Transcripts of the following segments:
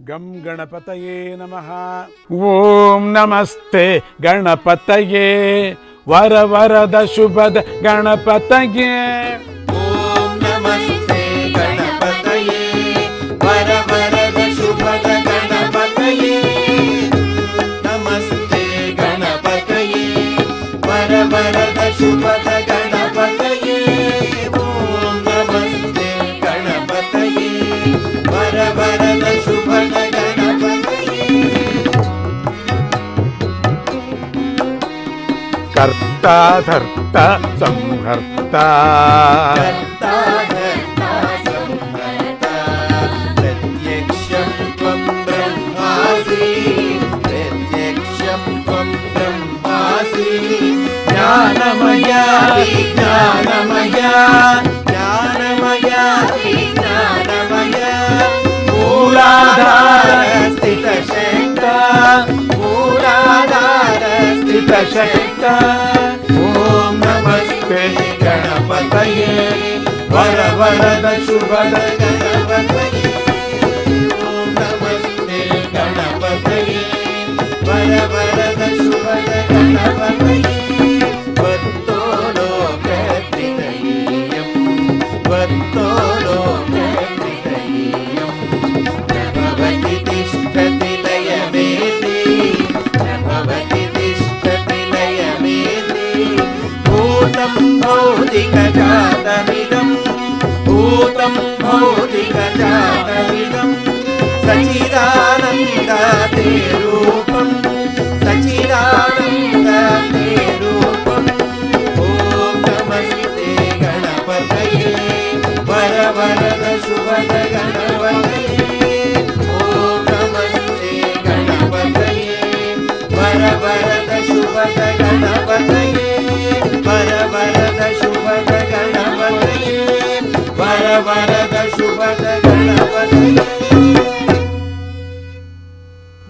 ಗಂ ಗಣಪತಯೇ ನಮಃ ಓಂ ನಮಸ್ತೆ ಗಣಪತಯೇ ವರ ವರದ ಶುಭದ ಗಣಪತಯೇ ಓಂ ನಮಸ್ತೆ ಗಣಪತಯೇ ವರ ವರದ ಶುಭದ ಗಣಪತಯೇ ನಮಸ್ತೆ ಗಣಪತಯೇ ವರ ವರದ ಶುಭದ కర్త ధర్త సంహర్త జ్ఞానమయా జ్ఞానమయా జ్ఞానమయా జ్ఞానమయా మూలాధార స్థిత శంకా मूलाधारस्थितशक्ता ॐ नमस्ते गणपतये, वर वरद शुभद गणपतये। ॐ नमस्ते गणपतये, वर वरद शुभद गणपतये। భౌతిక జాతమిదం సచిదానంద తే రూపం సచిదానంద తే రూపం ఓం నమస్తే గణపతయే.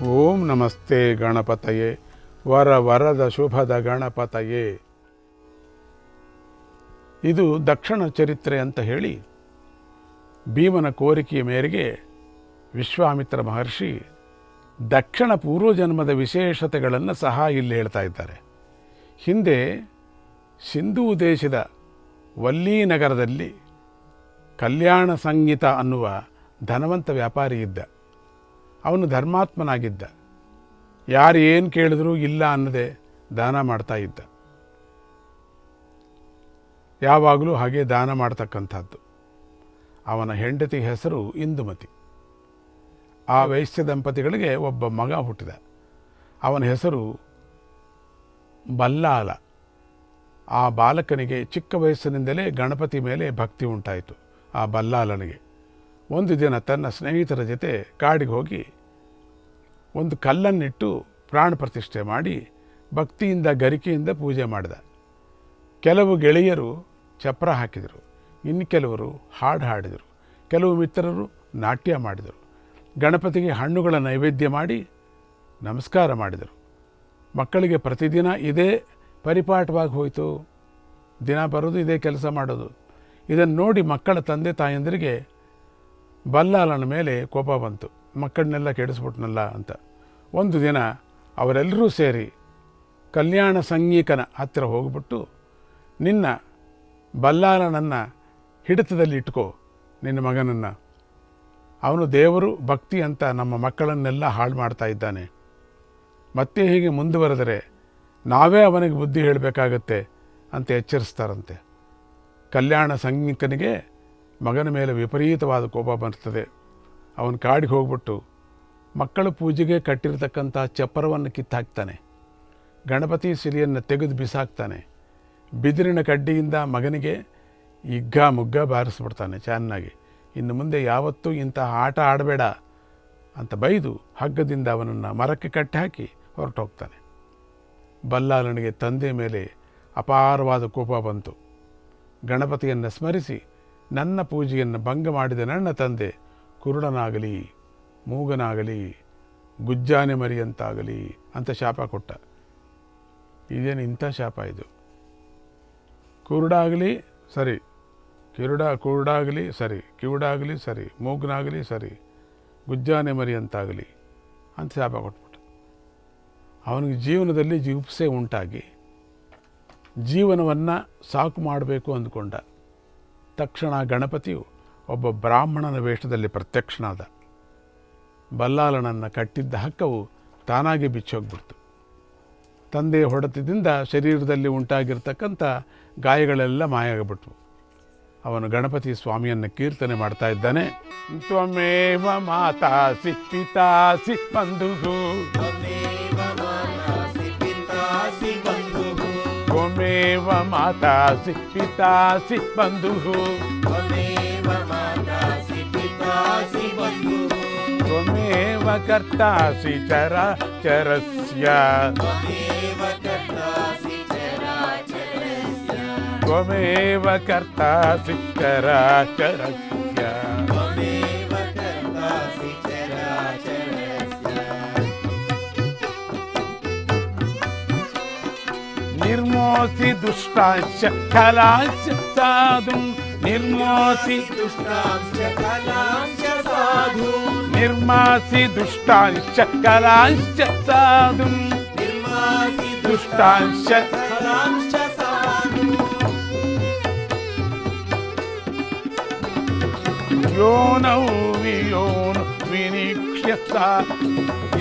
ಓಂ ನಮಸ್ತೆ ಗಣಪತಯೇ. ವರ ವರದ ಶುಭದ ಗಣಪತಯೇ. ಇದು ದಕ್ಷಿಣ ಚರಿತ್ರೆ ಅಂತ ಹೇಳಿ ಭೀಮನ ಕೋರಿಕೆಯ ಮೇರೆಗೆ ವಿಶ್ವಾಮಿತ್ರ ಮಹರ್ಷಿ ದಕ್ಷಿಣ ಪೂರ್ವಜನ್ಮದ ವಿಶೇಷತೆಗಳನ್ನು ಸಹ ಇಲ್ಲಿ ಹೇಳ್ತಾ ಇದ್ದಾರೆ. ಹಿಂದೆ ಸಿಂಧೂ ದೇಶದ ವಲ್ಲೀ ನಗರದಲ್ಲಿ ಕಲ್ಯಾಣ ಸಂಗೀತ ಅನ್ನುವ ಧನವಂತ ವ್ಯಾಪಾರಿ ಇದ್ದ. ಅವನು ಧರ್ಮಾತ್ಮನಾಗಿದ್ದ. ಯಾರು ಏನು ಕೇಳಿದ್ರೂ ಇಲ್ಲ ಅನ್ನದೆ ದಾನ ಮಾಡ್ತಾ ಇದ್ದ. ಯಾವಾಗಲೂ ಹಾಗೆ ದಾನ ಮಾಡ್ತಕ್ಕಂಥದ್ದು. ಅವನ ಹೆಂಡತಿ ಹೆಸರು ಇಂದುಮತಿ. ಆ ವೈಶ್ಯ ದಂಪತಿಗಳಿಗೆ ಒಬ್ಬ ಮಗ ಹುಟ್ಟಿದ. ಅವನ ಹೆಸರು ಬಲ್ಲಾಲ. ಆ ಬಾಲಕನಿಗೆ ಚಿಕ್ಕ ವಯಸ್ಸಿನಿಂದಲೇ ಗಣಪತಿ ಮೇಲೆ ಭಕ್ತಿ ಉಂಟಾಯಿತು. ಆ ಬಲ್ಲಾಲನಿಗೆ. ಒಂದು ದಿನ ತನ್ನ ಸ್ನೇಹಿತರ ಜೊತೆ ಕಾಡಿಗೆ ಹೋಗಿ ಒಂದು ಕಲ್ಲನ್ನಿಟ್ಟು ಪ್ರಾಣ ಪ್ರತಿಷ್ಠೆ ಮಾಡಿ ಭಕ್ತಿಯಿಂದ, ಗರಿಕೆಯಿಂದ ಪೂಜೆ ಮಾಡಿದ. ಕೆಲವು ಗೆಳೆಯರು ಚಪ್ರ ಹಾಕಿದರು. ಇನ್ನು ಕೆಲವರು ಹಾಡು ಹಾಡಿದರು. ಕೆಲವು ಮಿತ್ರರು ನಾಟ್ಯ ಮಾಡಿದರು. ಗಣಪತಿಗೆ ಹಣ್ಣುಗಳ ನೈವೇದ್ಯ ಮಾಡಿ ನಮಸ್ಕಾರ ಮಾಡಿದರು. ಮಕ್ಕಳಿಗೆ ಪ್ರತಿದಿನ ಇದೇ ಪರಿಪಾಠವಾಗಿ ಹೋಯಿತು. ದಿನ ಬರೋದು ಇದೇ ಕೆಲಸ ಮಾಡೋದು. ಇದನ್ನು ನೋಡಿ ಮಕ್ಕಳ ತಂದೆ ತಾಯಂದಿರಿಗೆ ಬಲ್ಲಾಲನ ಮೇಲೆ ಕೋಪ ಬಂತು. ಮಕ್ಕಳನ್ನೆಲ್ಲ ಕೆಡಿಸ್ಬಿಟ್ನಲ್ಲ ಅಂತ. ಒಂದು ದಿನ ಅವರೆಲ್ಲರೂ ಸೇರಿ ಕಲ್ಯಾಣ ಸಂಗೀಕನ ಹತ್ತಿರ ಹೋಗ್ಬಿಟ್ಟು, ನಿನ್ನ ಬಲ್ಲಾಲನನ್ನು ಹಿಡಿತದಲ್ಲಿ ಇಟ್ಕೋ, ನಿನ್ನ ಮಗನನ್ನು. ಅವನು ದೇವರು, ಭಕ್ತಿ ಅಂತ ನಮ್ಮ ಮಕ್ಕಳನ್ನೆಲ್ಲ ಹಾಳು ಮಾಡ್ತಾ ಇದ್ದಾನೆ. ಮತ್ತೆ ಹೀಗೆ ಮುಂದುವರೆದರೆ ನಾವೇ ಅವನಿಗೆ ಬುದ್ಧಿ ಹೇಳಬೇಕಾಗತ್ತೆ ಅಂತ ಎಚ್ಚರಿಸ್ತಾರಂತೆ. ಕಲ್ಯಾಣ ಸಂಘಿಕನಿಗೆ ಮಗನ ಮೇಲೆ ವಿಪರೀತವಾದ ಕೋಪ ಬರ್ತದೆ. ಅವನು ಕಾಡಿಗೆ ಹೋಗ್ಬಿಟ್ಟು ಮಕ್ಕಳ ಪೂಜೆಗೆ ಕಟ್ಟಿರತಕ್ಕಂಥ ಚಪ್ಪರವನ್ನು ಕಿತ್ತಾಕ್ತಾನೆ. ಗಣಪತಿ ಸಿರಿಯನ್ನು ತೆಗೆದು ಬಿಸಾಕ್ತಾನೆ. ಬಿದಿರಿನ ಕಡ್ಡಿಯಿಂದ ಮಗನಿಗೆ ಇಗ್ಗ ಮುಗ್ಗ ಬಾರಿಸ್ಬಿಡ್ತಾನೆ ಚೆನ್ನಾಗಿ. ಇನ್ನು ಮುಂದೆ ಯಾವತ್ತೂ ಇಂತಹ ಆಟ ಆಡಬೇಡ ಅಂತ ಬೈದು ಹಗ್ಗದಿಂದ ಅವನನ್ನು ಮರಕ್ಕೆ ಕಟ್ಟಿ ಹಾಕಿ ಹೊರಟೋಗ್ತಾನೆ. ಬಲ್ಲಾಲನಿಗೆ ತಂದೆ ಮೇಲೆ ಅಪಾರವಾದ ಕೋಪ ಬಂತು. ಗಣಪತಿಯನ್ನು ಸ್ಮರಿಸಿ ನನ್ನ ಪೂಜೆಯನ್ನು ಭಂಗ ಮಾಡಿದ ನನ್ನ ತಂದೆ ಕುರುಡನಾಗಲಿ, ಮೂಗನಾಗಲಿ, ಗುಜ್ಜಾನೆ ಮರಿಯಂತಾಗಲಿ ಅಂತ ಶಾಪ ಕೊಟ್ಟ. ಇದೇನು ಇಂಥ ಶಾಪ ಇದು? ಕುರುಡಾಗಲಿ ಸರಿ, ಕಿರುಡ ಕುರುಡಾಗಲಿ ಸರಿ, ಕಿವುಡಾಗಲಿ ಸರಿ, ಮೂಗನಾಗಲಿ ಸರಿ, ಗುಜ್ಜಾನೆ ಮರಿ ಅಂತಾಗಲಿ ಅಂತ ಶಾಪ ಕೊಟ್ಬಿಟ್ಟು. ಅವನಿಗೆ ಜೀವನದಲ್ಲಿ ಜಿಗುಪ್ಸೆ ಉಂಟಾಗಿ ಜೀವನವನ್ನು ಸಾಕು ಮಾಡಬೇಕು ಅಂದುಕೊಂಡ. ತಕ್ಷಣ ಗಣಪತಿಯು ಒಬ್ಬ ಬ್ರಾಹ್ಮಣನ ವೇಷದಲ್ಲಿ ಪ್ರತ್ಯಕ್ಷನಾದ. ಬಲ್ಲಾಲನನ್ನು ಕಟ್ಟಿದ್ದ ಹಕ್ಕವು ತಾನಾಗಿ ಬಿಚ್ಚೋಗ್ಬಿಡ್ತು. ತಂದೆಯ ಹೊಡೆತದಿಂದ ಶರೀರದಲ್ಲಿ ಉಂಟಾಗಿರ್ತಕ್ಕಂಥ ಗಾಯಗಳೆಲ್ಲ ಮಾಯಾಗಿಬಿಟ್ವು. ಅವನು ಗಣಪತಿ ಸ್ವಾಮಿಯನ್ನು ಕೀರ್ತನೆ ಮಾಡ್ತಾ ಇದ್ದಾನೆ. ತ್ವಮೇವ ಮಾತಾಸಿ ಪಿತಾಸಿ ಬಂಧುಗು त्वमेव मातासि पितासि बन्धुः त्वमेव मातासि पितासि बन्धुः त्वमेव कर्तासि चराचरस्य त्वमेव कर्तासि त्वमेव कर्तासि चराचरस्य నిర్మోసి దుష్టాశ కళాశ సాధు నిర్మోసి దుష్టాశ కళాశ సాధు నిర్మాసి దుష్టాశ కళాశ సాధు నిర్మాసి దుష్టాశ కళాశ సాధు యోనౌ వియోను వినిక్షత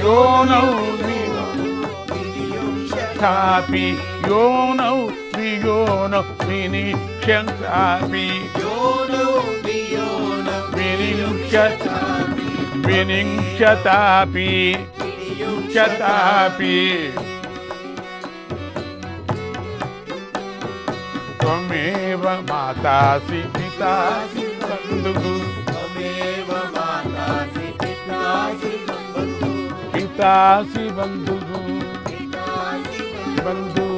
యోనౌ వియోను వినిక్షతాపి Yono, Biono, Mini Shankabi. Yono, Biono, Mini Shatabi. Mini Shatabi. Mini Shatabi. Tomeva matasi pitasi bandugu. Tomeva matasi pitasi bandugu. Pitasi bandugu. Pitasi bandugu.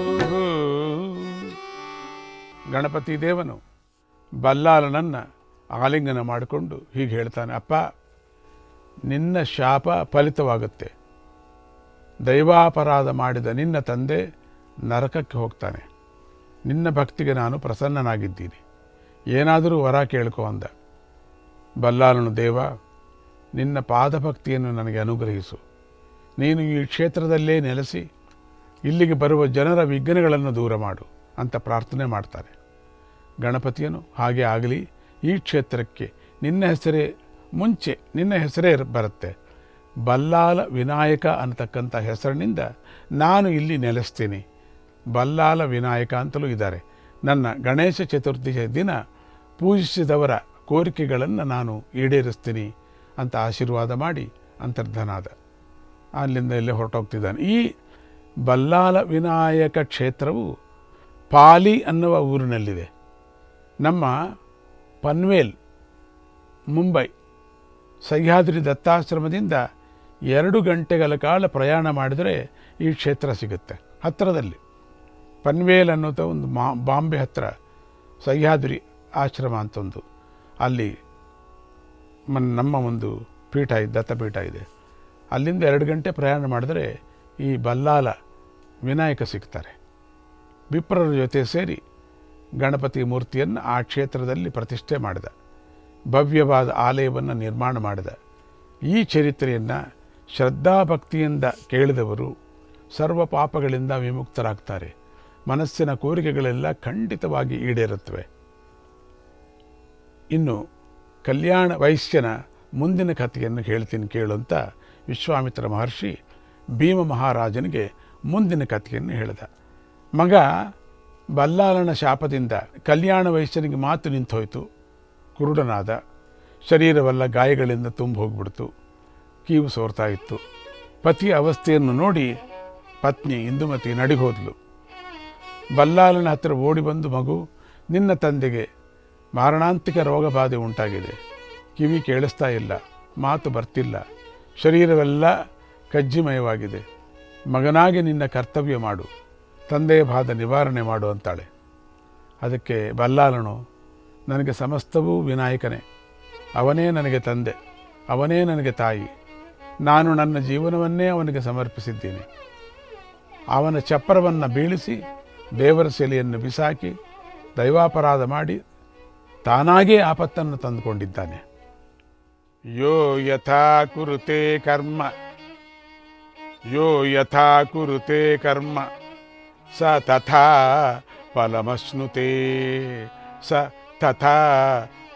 Ganapati ದೇವನು ಬಲ್ಲಾಲನನ್ನು ಆಲಿಂಗನ ಮಾಡಿಕೊಂಡು ಹೀಗೆ ಹೇಳ್ತಾನೆ, ಅಪ್ಪ, ನಿನ್ನ ಶಾಪ ಫಲಿತವಾಗುತ್ತೆ. ದೈವಾಪರಾಧ ಮಾಡಿದ ನಿನ್ನ ತಂದೆ ನರಕಕ್ಕೆ ಹೋಗ್ತಾನೆ. ನಿನ್ನ ಭಕ್ತಿಗೆ ನಾನು ಪ್ರಸನ್ನನಾಗಿದ್ದೀನಿ. ಏನಾದರೂ ವರ ಕೇಳ್ಕೊ ಅಂದ. ಬಲ್ಲಾಲನು, ದೇವ, ನಿನ್ನ ಪಾದಭಕ್ತಿಯನ್ನು ನನಗೆ ಅನುಗ್ರಹಿಸು. ನೀನು ಈ ಕ್ಷೇತ್ರದಲ್ಲೇ ನೆಲೆಸಿ, ಇಲ್ಲಿಗೆ ಬರುವ ಜನರ ವಿಘ್ನಗಳನ್ನು ದೂರ ಮಾಡು ಅಂತ ಪ್ರಾರ್ಥನೆ ಮಾಡ್ತಾರೆ ಗಣಪತಿಯನು ಹಾಗೆ ಆಗಲಿ ಈ ಕ್ಷೇತ್ರಕ್ಕೆ ನಿನ್ನ ಹೆಸರೇ ಮುಂಚೆ ನಿನ್ನ ಹೆಸರೇ ಬರುತ್ತೆ. ಬಲ್ಲಾಲ ವಿನಾಯಕ ಅನ್ನತಕ್ಕಂಥ ಹೆಸರಿನಿಂದ ನಾನು ಇಲ್ಲಿ ನೆಲೆಸ್ತೀನಿ. ಬಲ್ಲಾಲ ವಿನಾಯಕ ಅಂತಲೂ ಇದ್ದಾರೆ. ನನ್ನ ಗಣೇಶ ಚತುರ್ಥಿಯ ದಿನ ಪೂಜಿಸಿದವರ ಕೋರಿಕೆಗಳನ್ನು ನಾನು ಈಡೇರಿಸ್ತೀನಿ ಅಂತ ಆಶೀರ್ವಾದ ಮಾಡಿ ಅಂತರ್ಧನಾದ. ಅಲ್ಲಿಂದ ಇಲ್ಲೇ ಹೊರಟೋಗ್ತಿದ್ದಾನೆ. ಈ ಬಲ್ಲಾಲ ವಿನಾಯಕ ಕ್ಷೇತ್ರವು ಪಾಲಿ ಅನ್ನುವ ಊರಿನಲ್ಲಿದೆ. ನಮ್ಮ ಪನ್ವೇಲ್, ಮುಂಬೈ, ಸಹ್ಯಾದ್ರಿ ದತ್ತಾಶ್ರಮದಿಂದ ಎರಡು ಗಂಟೆಗಳ ಕಾಲ ಪ್ರಯಾಣ ಮಾಡಿದರೆ ಈ ಕ್ಷೇತ್ರ ಸಿಗುತ್ತೆ. ಹತ್ತಿರದಲ್ಲಿ ಪನ್ವೇಲ್ ಅನ್ನೋದು ಒಂದು ಮಾ, ಬಾಂಬೆ ಹತ್ತಿರ ಸಹ್ಯಾದ್ರಿ ಆಶ್ರಮ ಅಂತ ಒಂದು ಅಲ್ಲಿ ನಮ್ಮ ಒಂದು ಪೀಠ ಇದೆ, ದತ್ತಪೀಠ ಇದೆ. ಅಲ್ಲಿಂದ ಎರಡು ಗಂಟೆ ಪ್ರಯಾಣ ಮಾಡಿದರೆ ಈ ಬಲ್ಲಾಲ ವಿನಾಯಕ ಸಿಗ್ತಾರೆ. ವಿಪ್ರರ ಜೊತೆ ಸೇರಿ ಗಣಪತಿ ಮೂರ್ತಿಯನ್ನು ಆ ಕ್ಷೇತ್ರದಲ್ಲಿ ಪ್ರತಿಷ್ಠೆ ಮಾಡಿದ, ಭವ್ಯವಾದ ಆಲಯವನ್ನು ನಿರ್ಮಾಣ ಮಾಡಿದ. ಈ ಚರಿತ್ರೆಯನ್ನು ಶ್ರದ್ಧಾಭಕ್ತಿಯಿಂದ ಕೇಳಿದವರು ಸರ್ವ ಪಾಪಗಳಿಂದ ವಿಮುಕ್ತರಾಗ್ತಾರೆ. ಮನಸ್ಸಿನ ಕೋರಿಕೆಗಳೆಲ್ಲ ಖಂಡಿತವಾಗಿ ಈಡೇರುತ್ತವೆ. ಇನ್ನು ಕಲ್ಯಾಣ ವೈಶ್ಯನ ಮುಂದಿನ ಕಥೆಯನ್ನು ಹೇಳ್ತೀನಿ ಕೇಳು ಅಂತ ವಿಶ್ವಾಮಿತ್ರ ಮಹರ್ಷಿ ಭೀಮ ಮಹಾರಾಜನಿಗೆ ಮುಂದಿನ ಕಥೆಯನ್ನು ಹೇಳಿದ. ಮಗ ಬಲ್ಲಾಳನ ಶಾಪದಿಂದ ಕಲ್ಯಾಣ ವಯಸ್ಸನಿಗೆ ಮಾತು ನಿಂತೋಯ್ತು ಕುರುಡನಾದ ಶರೀರವೆಲ್ಲ ಗಾಯಗಳಿಂದ ತುಂಬ ಹೋಗ್ಬಿಡ್ತು. ಕೀವು ಸೋರ್ತಾ ಇತ್ತು. ಪತಿಯ ಅವಸ್ಥೆಯನ್ನು ನೋಡಿ ಪತ್ನಿ ಇಂದುಮತಿ ನಡಿಗೋದ್ಲು. ಬಲ್ಲಾಳನ ಹತ್ತಿರ ಓಡಿ ಬಂದು, ಮಗು, ನಿನ್ನ ತಂದೆಗೆ ಮಾರಣಾಂತಿಕ ರೋಗ ಬಾಧೆ ಉಂಟಾಗಿದೆ. ಕಿವಿ ಕೇಳಿಸ್ತಾ ಇಲ್ಲ, ಮಾತು ಬರ್ತಿಲ್ಲ. ಶರೀರವೆಲ್ಲ ಕಜ್ಜಿಮಯವಾಗಿದೆ. ಮಗನಾಗಿ ನಿನ್ನ ಕರ್ತವ್ಯ ಮಾಡು. ತಂದೆಯ ಭಾದ ನಿವಾರಣೆ ಮಾಡು ಅಂತಾಳೆ. ಅದಕ್ಕೆ ಬಲ್ಲಾಲನು, ನನಗೆ ಸಮಸ್ತವೂ ವಿನಾಯಕನೇ. ಅವನೇ ನನಗೆ ತಂದೆ. ಅವನೇ ನನಗೆ ತಾಯಿ. ನಾನು ನನ್ನ ಜೀವನವನ್ನೇ ಅವನಿಗೆ ಸಮರ್ಪಿಸಿದ್ದೇನೆ. ಅವನ ಚಪ್ಪರವನ್ನು ಬೀಳಿಸಿ, ದೇವರ ಶೆಲೆಯನ್ನು ಬಿಸಾಕಿ, ದೈವಾಪರಾಧ ಮಾಡಿ, ತಾನಾಗೇ ಆಪತ್ತನ್ನು ತಂದುಕೊಂಡಿದ್ದಾನೆ. ಯೋ ಯಥಾ ಕುರುತೆ ಕರ್ಮ. ಯೋ ಯಥಾ ಕುರುತೆ ಕರ್ಮ. ಸ ತಥಾ ಫಲಮಶ್ನುತೆ ಸ ತಥಾ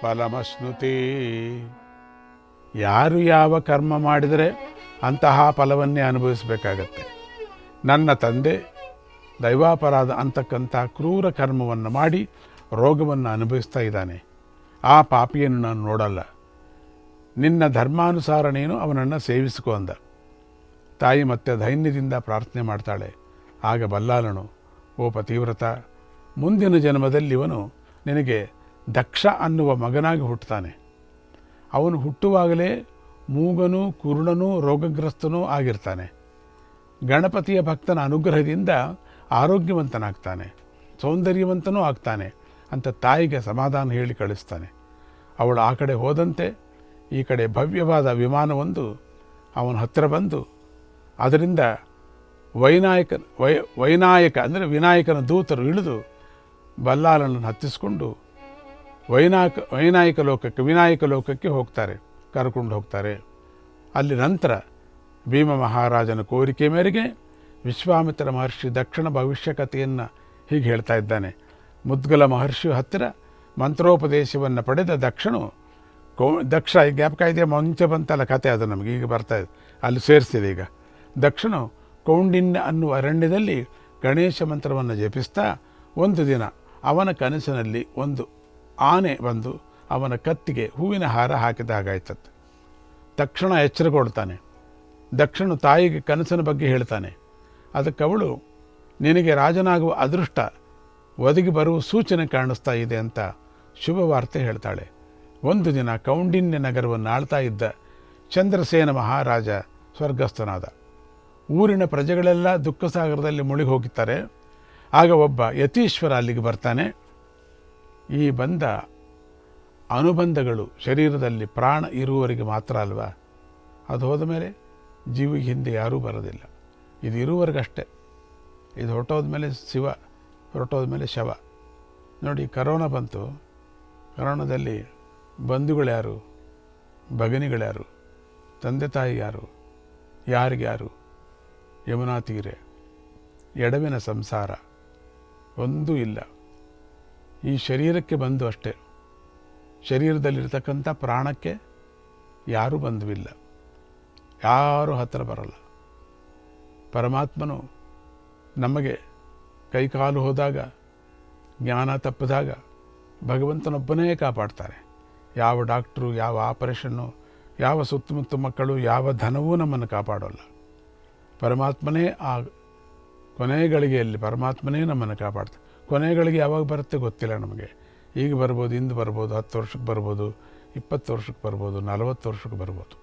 ಫಲಮಶ್ನುತೆ ಯಾರು ಯಾವ ಕರ್ಮ ಮಾಡಿದರೆ ಅಂತಹ ಫಲವನ್ನೇ ಅನುಭವಿಸಬೇಕಾಗತ್ತೆ. ನನ್ನ ತಂದೆ ದೈವಾಪರಾಧ ಅಂತಕ್ಕಂಥ ಕ್ರೂರ ಕರ್ಮವನ್ನು ಮಾಡಿ ರೋಗವನ್ನು ಅನುಭವಿಸ್ತಾ ಇದ್ದಾನೆ. ಆ ಪಾಪಿಯನ್ನು ನಾನು ನೋಡಲ್ಲ. ನಿನ್ನ ಧರ್ಮಾನುಸಾರ ನೀನು ಅವನನ್ನು ಸೇವಿಸಿಕೊ ತಾಯಿ ಮತ್ತೆ ಧೈನ್ಯದಿಂದ ಪ್ರಾರ್ಥನೆ ಮಾಡ್ತಾಳೆ. ಆಗ ಬಲ್ಲಾಲನು ಓ ಪತಿವ್ರತ, ಮುಂದಿನ ಜನ್ಮದಲ್ಲಿ ಇವನು ನಿನಗೆ ದಕ್ಷ ಅನ್ನುವ ಮಗನಾಗಿ ಹುಟ್ಟುತ್ತಾನೆ. ಅವನು ಹುಟ್ಟುವಾಗಲೇ ಮೂಗನೂ ಕುರುಡನೂ ರೋಗಗ್ರಸ್ತನೂ ಆಗಿರ್ತಾನೆ. ಗಣಪತಿಯ ಭಕ್ತನ ಅನುಗ್ರಹದಿಂದ ಆರೋಗ್ಯವಂತನಾಗ್ತಾನೆ, ಸೌಂದರ್ಯವಂತನೂ ಆಗ್ತಾನೆ ಅಂತ ತಾಯಿಗೆ ಸಮಾಧಾನ ಹೇಳಿ ಕಳಿಸ್ತಾನೆ. ಅವಳು ಆ ಕಡೆ ಹೋದಂತೆ ಈ ಕಡೆ ಭವ್ಯವಾದ ವಿಮಾನವೊಂದು ಅವನ ಹತ್ತಿರ ಬಂದು, ಅದರಿಂದ ವೈನಾಯಕ, ವೈ, ವೈನಾಯಕ ಅಂದರೆ ವಿನಾಯಕನ ದೂತರು ಇಳಿದು ಬಲ್ಲಾಳನನ್ನು ಹತ್ತಿಸಿಕೊಂಡು ವೈನಾಯಕ ವೈನಾಯಕ ಲೋಕಕ್ಕೆ, ವಿನಾಯಕ ಲೋಕಕ್ಕೆ ಹೋಗ್ತಾರೆ, ಕರ್ಕೊಂಡು ಹೋಗ್ತಾರೆ. ಅಲ್ಲಿ ನಂತರ ಭೀಮ ಮಹಾರಾಜನ ಕೋರಿಕೆ ಮೇರೆಗೆ ವಿಶ್ವಾಮಿತ್ರ ಮಹರ್ಷಿ ದಕ್ಷಿಣ ಭವಿಷ್ಯ ಕಥೆಯನ್ನು ಹೀಗೆ ಹೇಳ್ತಾ ಇದ್ದಾನೆ. ಮುದ್ಗಲ ಮಹರ್ಷಿ ಹತ್ತಿರ ಮಂತ್ರೋಪದೇಶವನ್ನು ಪಡೆದ ದಕ್ಷನು ಕೋ, ದಕ್ಷ, ಈ ಜ್ಞಾಪಕ ಇದೆಯಾ? ಮುಂಚೆ ಬಂತಲ್ಲ ಕತೆ ಅದು ನಮಗೆ, ಈಗ ಬರ್ತಾ ಇದೆ. ಅಲ್ಲಿ ಸೇರಿಸ್ತಿದೆ ಈಗ. ದಕ್ಷನು ಕೌಂಡಿನ್ಯ ಅನ್ನುವ ಅರಣ್ಯದಲ್ಲಿ ಗಣೇಶ ಮಂತ್ರವನ್ನು ಜಪಿಸ್ತಾ ಒಂದು ದಿನ ಅವನ ಕನಸಿನಲ್ಲಿ ಒಂದು ಆನೆ ಬಂದು ಅವನ ಕತ್ತಿಗೆ ಹೂವಿನ ಹಾರ ಹಾಕಿದ ಹಾಗಾಯ್ತತ್ತೆ ತಕ್ಷಣ ಎಚ್ಚರಗೊಳ್ತಾನೆ ದಕ್ಷಿಣ ತಾಯಿಗೆ ಕನಸಿನ ಬಗ್ಗೆ ಹೇಳ್ತಾನೆ. ಅದಕ್ಕೆ ಅವಳು, ನಿನಗೆ ರಾಜನಾಗುವ ಅದೃಷ್ಟ ಒದಗಿ ಬರುವ ಸೂಚನೆ ಕಾಣಿಸ್ತಾ ಇದೆ ಅಂತ ಶುಭವಾರ್ತೆ ಹೇಳ್ತಾಳೆ. ಒಂದು ದಿನ ಕೌಂಡಿನ್ಯ ನಗರವನ್ನು ಆಳ್ತಾ ಇದ್ದ ಚಂದ್ರಸೇನ ಮಹಾರಾಜ ಸ್ವರ್ಗಸ್ಥನಾದ. ಊರಿನ ಪ್ರಜೆಗಳೆಲ್ಲ ದುಃಖ ಸಾಗರದಲ್ಲಿ ಮುಳುಗಿ ಹೋಗುತ್ತಾರೆ ಆಗ ಒಬ್ಬ ಯತೀಶ್ವರ ಅಲ್ಲಿಗೆ ಬರ್ತಾನೆ. ಈ ಬಂದ ಅನುಬಂಧಗಳು ಶರೀರದಲ್ಲಿ ಪ್ರಾಣ ಇರುವವರಿಗೆ ಮಾತ್ರ ಅಲ್ವಾ? ಅದು ಹೋದ ಮೇಲೆ ಜೀವಿಗೆ ಹಿಂದೆ ಯಾರೂ ಬರೋದಿಲ್ಲ. ಇದು ಇರುವವರೆಗಷ್ಟೇ. ಇದು ಹೊರಟೋದ ಮೇಲೆ ಶಿವ, ಹೊರಟೋದ ಮೇಲೆ ಶವ. ನೋಡಿ, ಕರೋನಾ ಬಂತು. ಕರೋನಾದಲ್ಲಿ ಬಂಧುಗಳ್ಯಾರು ಭಗಿನಿಗಳ್ಯಾರು ತಂದೆ ತಾಯಿ ಯಾರು? ಯಾರಿಗ್ಯಾರು ಯಮುನಾ ತೀರೆ ಎಡವಿನ ಸಂಸಾರ, ಒಂದೂ ಇಲ್ಲ. ಈ ಶರೀರಕ್ಕೆ ಬಂದು ಅಷ್ಟೇ. ಶರೀರದಲ್ಲಿರ್ತಕ್ಕಂಥ ಪ್ರಾಣಕ್ಕೆ ಯಾರೂ ಬಂಧುವಿಲ್ಲ ಯಾರೂ ಹತ್ತಿರ ಬರಲ್ಲ. ಪರಮಾತ್ಮನು ನಮಗೆ ಕೈಕಾಲು ಹೋದಾಗ, ಜ್ಞಾನ ತಪ್ಪಿದಾಗ ಭಗವಂತನೊಬ್ಬನೇ ಕಾಪಾಡ್ತಾರೆ. ಯಾವ ಡಾಕ್ಟ್ರು, ಯಾವ ಆಪರೇಷನ್ನು, ಯಾವ ಸುತ್ತಮುತ್ತ ಮಕ್ಕಳು, ಯಾವ ಧನವೂ ನಮ್ಮನ್ನು ಕಾಪಾಡೋಲ್ಲ. ಪರಮಾತ್ಮನೇ ಆ ಕೊನೆ ಗಳಿಗೆಯಲ್ಲಿ ಪರಮಾತ್ಮನೇ ನಮ್ಮನ್ನು ಕಾಪಾಡ್ತಾರೆ ಕೊನೆ ಗಳಿಗೆ ಯಾವಾಗ ಬರುತ್ತೆ ಗೊತ್ತಿಲ್ಲ ನಮಗೆ. ಈಗ ಬರ್ಬೋದು, ಇಂದು ಬರ್ಬೋದು, ಹತ್ತು ವರ್ಷಕ್ಕೆ ಬರ್ಬೋದು, ಇಪ್ಪತ್ತು ವರ್ಷಕ್ಕೆ ಬರ್ಬೋದು, ನಲವತ್ತು ವರ್ಷಕ್ಕೆ ಬರ್ಬೋದು,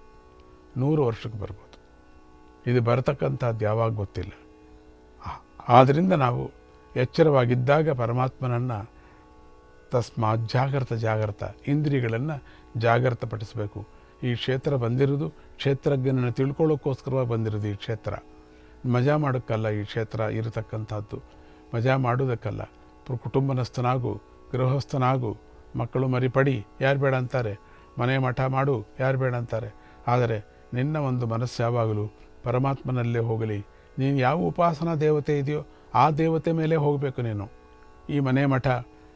ನೂರು ವರ್ಷಕ್ಕೆ ಬರ್ಬೋದು. ಇದು ಬರತಕ್ಕಂಥದ್ದು ಯಾವಾಗ ಗೊತ್ತಿಲ್ಲ. ಆದ್ದರಿಂದ ನಾವು ಎಚ್ಚರವಾಗಿದ್ದಾಗ ಪರಮಾತ್ಮನನ್ನು ತಸ್ಮಾತ್ ಜಾಗ್ರತ ಜಾಗ್ರತ ಇಂದ್ರಿಯಗಳನ್ನು ಜಾಗೃತಪಡಿಸಬೇಕು ಈ ಕ್ಷೇತ್ರ ಬಂದಿರೋದು ಕ್ಷೇತ್ರಜ್ಞನ ತಿಳ್ಕೊಳ್ಳೋಕ್ಕೋಸ್ಕರವಾಗಿ ಬಂದಿರೋದು ಈ ಕ್ಷೇತ್ರ. ಮಜಾ ಮಾಡೋಕ್ಕಲ್ಲ ಈ ಕ್ಷೇತ್ರ ಇರತಕ್ಕಂಥದ್ದು. ಮಜಾ ಮಾಡೋದಕ್ಕಲ್ಲ. ಕುಟುಂಬನಸ್ಥನಾಗು, ಗೃಹಸ್ಥನಾಗು, ಮಕ್ಕಳು ಮರಿಪಡಿ, ಯಾರು ಬೇಡ ಅಂತಾರೆ. ಮನೆ ಮಠ ಮಾಡು, ಯಾರು ಬೇಡ ಅಂತಾರೆ. ಆದರೆ ನಿನ್ನ ಒಂದು ಮನಸ್ಸು ಯಾವಾಗಲೂ ಪರಮಾತ್ಮನಲ್ಲೇ ಹೋಗಲಿ. ನೀನು ಯಾವ ಉಪಾಸನಾ ದೇವತೆ ಇದೆಯೋ ಆ ದೇವತೆ ಮೇಲೆ ಹೋಗಬೇಕು ನೀನು. ಈ ಮನೆ ಮಠ,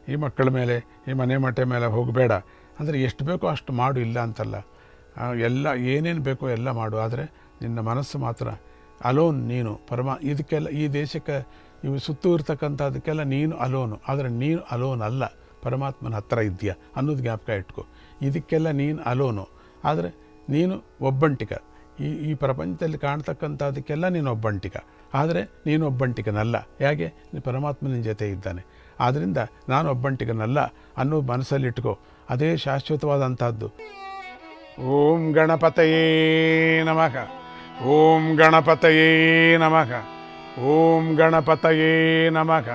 ಈ ಮಕ್ಕಳ ಮೇಲೆ, ಈ ಮನೆ ಮಠ ಮೇಲೆ ಹೋಗಬೇಡ. ಅಂದರೆ ಎಷ್ಟು ಬೇಕೋ ಅಷ್ಟು ಮಾಡು, ಇಲ್ಲ ಅಂತಲ್ಲ. ಎಲ್ಲ ಏನೇನು ಬೇಕೋ ಎಲ್ಲ ಮಾಡು, ಆದರೆ ನಿನ್ನ ಮನಸ್ಸು ಮಾತ್ರ ಅಲೋನ್ ನೀನು, ಪರಮ, ಇದಕ್ಕೆಲ್ಲ ಈ ದೇಶಕ್ಕೆ ಇವು ಸುತ್ತೂ ಇರ್ತಕ್ಕಂಥದಕ್ಕೆಲ್ಲ ನೀನು ಅಲೋನು ಆದರೆ ನೀನು ಅಲೋನ್ ಅಲ್ಲ, ಪರಮಾತ್ಮನ ಹತ್ತಿರ ಇದೆಯಾ ಅನ್ನೋದು ಜ್ಞಾಪಕ ಇಟ್ಕೊ. ಇದಕ್ಕೆಲ್ಲ ನೀನು ಅಲೋನು ಆದರೆ ನೀನು ಒಬ್ಬಂಟಿಕ. ಈ ಈ ಪ್ರಪಂಚದಲ್ಲಿ ಕಾಣ್ತಕ್ಕಂಥದಕ್ಕೆಲ್ಲ ನೀನು ಒಬ್ಬಂಟಿಕ, ಆದರೆ ನೀನು ಒಬ್ಬಂಟಿಕನಲ್ಲ. ಹೇಗೆ? ಪರಮಾತ್ಮ ಪರಮಾತ್ಮನ ಜೊತೆ ಇದ್ದಾನೆ. ಆದ್ದರಿಂದ ನಾನು ಒಬ್ಬಂಟಿಕನಲ್ಲ ಅನ್ನೋ ಮನಸ್ಸಲ್ಲಿಟ್ಕೋ ಅದೇ ಶಾಶ್ವತವಾದಂಥದ್ದು. ಓಂ ಗಣಪತಯೇ ನಮಃ ಓಂ ಗಣಪತಯೇ ನಮಃ ಓಂ ಗಣಪತಯೇ ನಮಃ